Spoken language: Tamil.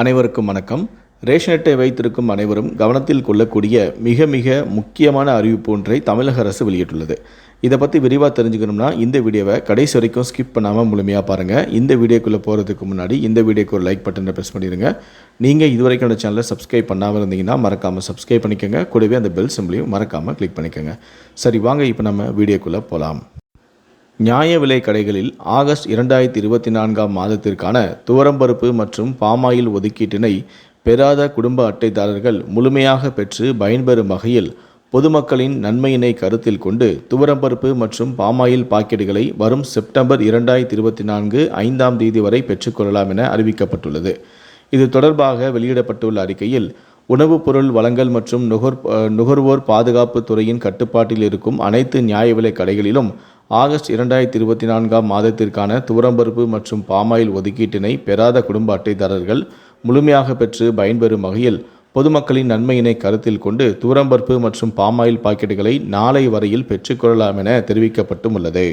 அனைவருக்கும் வணக்கம். ரேஷன் அட்டை வைத்திருக்கும் அனைவரும் கவனத்தில் கொள்ளக்கூடிய மிக மிக முக்கியமான அறிவிப்பு ஒன்றை தமிழக அரசு வெளியிட்டுள்ளது. இதை பற்றி விரிவாக தெரிஞ்சுக்கணும்னா இந்த வீடியோவை கடைசி வரைக்கும் ஸ்கிப் பண்ணாமல் முழுமையாக பாருங்கள் இந்த வீடியோக்குள்ளே போகிறதுக்கு முன்னாடி இந்த வீடியோக்கு ஒரு லைக் பட்டனை ப்ரெஸ் பண்ணிடுங்க நீங்கள் இதுவரைக்கும் அந்த சேனலை சப்ஸ்கிரைப் பண்ணாமல் இருந்தீங்கன்னா மறக்காமல் சப்ஸ்கிரைப் பண்ணிக்கோங்க. கூடவே அந்த பெல் சிம்பிளையும் மறக்காமல் கிளிக் பண்ணிக்கோங்க. சரி வாங்க இப்போ நம்ம வீடியோக்குள்ளே போகலாம் நியாய விலை கடைகளில் ஆகஸ்ட் இரண்டாயிரத்தி இருபத்தி நான்காம் மாதத்திற்கான துவரம்பருப்பு மற்றும் பாமாயில் ஒதுக்கீட்டினை பெறாத குடும்ப அட்டைதாரர்கள் முழுமையாக பெற்று பயன்பெறும் வகையில் பொதுமக்களின் நன்மையினை கருத்தில் கொண்டு துவரம்பருப்பு மற்றும் பாமாயில் பாக்கெட்டுகளை வரும் செப்டம்பர் இரண்டாயிரத்தி இருபத்தி நான்கு ஐந்தாம் தேதி வரை பெற்றுக்கொள்ளலாம் என அறிவிக்கப்பட்டுள்ளது. இது தொடர்பாக வெளியிடப்பட்டுள்ள அறிக்கையில் உணவுப் பொருள் வழங்கல் மற்றும் நுகர் நுகர்வோர் பாதுகாப்பு துறையின் கட்டுப்பாட்டில் இருக்கும் அனைத்து நியாய விலைக் கடைகளிலும் ஆகஸ்ட் இரண்டாயிரத்தி இருபத்தி நான்காம் மாதத்திற்கான துவரம்பருப்பு மற்றும் பாமாயில் ஒதுக்கீட்டினை பெறாத குடும்ப அட்டைதாரர்கள் முழுமையாக பெற்று பயன்பெறும் வகையில் பொதுமக்களின் நன்மையினை கருத்தில் கொண்டு தூரம்பருப்பு மற்றும் பாமாயில் பாக்கெட்டுகளை நாளை வரையில் பெற்றுக்கொள்ளலாம் என தெரிவிக்கப்பட்டும் உள்ளது.